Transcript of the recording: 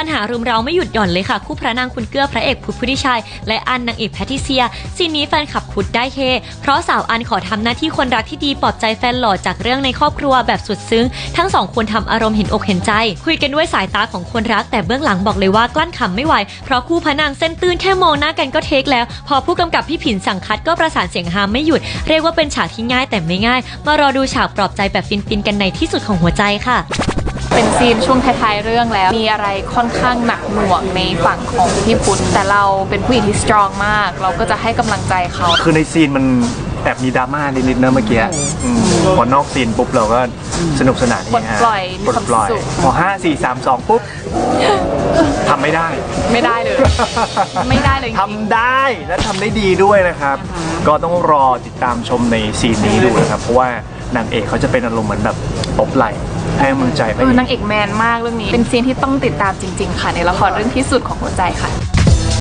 ปัญหารุมเราไม่หยุดหย่อนเลยค่ะ คู่พระนางคุณเกื้อพระเอกพุทธพุทธิชัย และอันนางเอกแพทิเซียซีนนี้แฟนขับพุทธได้เฮเพราะสาวอันขอทำหน้าที่คนรักที่ดีปลอบใจแฟนหล่อจากเรื่องในครอบครัวแบบสุดซึ้ง ทั้งสองคนทำอารมณ์เห็นอกเห็นใจ คุยกันด้วยสายตาของคนรัก แต่เบื้องหลังบอกเลยว่ากลั้นขำไม่ไหวเพราะคู่พระนางเส้นตื้นแค่มองหน้ากันก็เทคแล้ว พอผู้กำกับพี่ผินสั่งคัดก็ประสานเสียงฮามไม่หยุดเรียกว่าเป็นฉากที่ง่ายแต่ไม่ง่าย มารอดูฉากปลอบใจแบบฟินๆกันในที่สุดของหัวใจค่ะ เป็นซีนช่วงท้ายๆเรื่องแล้ว มีอะไรค่อนข้างหนักหน่วงในฝั่งของพี่พุทธแต่เราเป็นผู้หญิงที่สตรองมาก เราก็จะให้กำลังใจเขา คือในซีนมันแอบมีดราม่านิดๆนะเมื่อกี้อืมพอนอกซีนปุ๊บเราก็สนุกสนานปลดฮะปล่อยมีปลดความปล่อยสุข พอห้าสี่สามสองปุ๊บทำไม่ได้ ไม่ได้เลย ไม่ได้เลยจริง ทำได้และทำได้ดีด้วยนะครับ ก็ต้องรอติดตามชมในซีนนี้ดูนะครับ เพราะว่านางเอกเขาจะเป็นอารมณ์เหมือนแบบ ตบไหล่ให้กำลังใจไปเออนางเอกแมนมากเรื่องนี้ เป็นซีนที่ต้องติดตามจริง ๆ ค่ะ ในละครเรื่องที่สุดของหัวใจค่ะ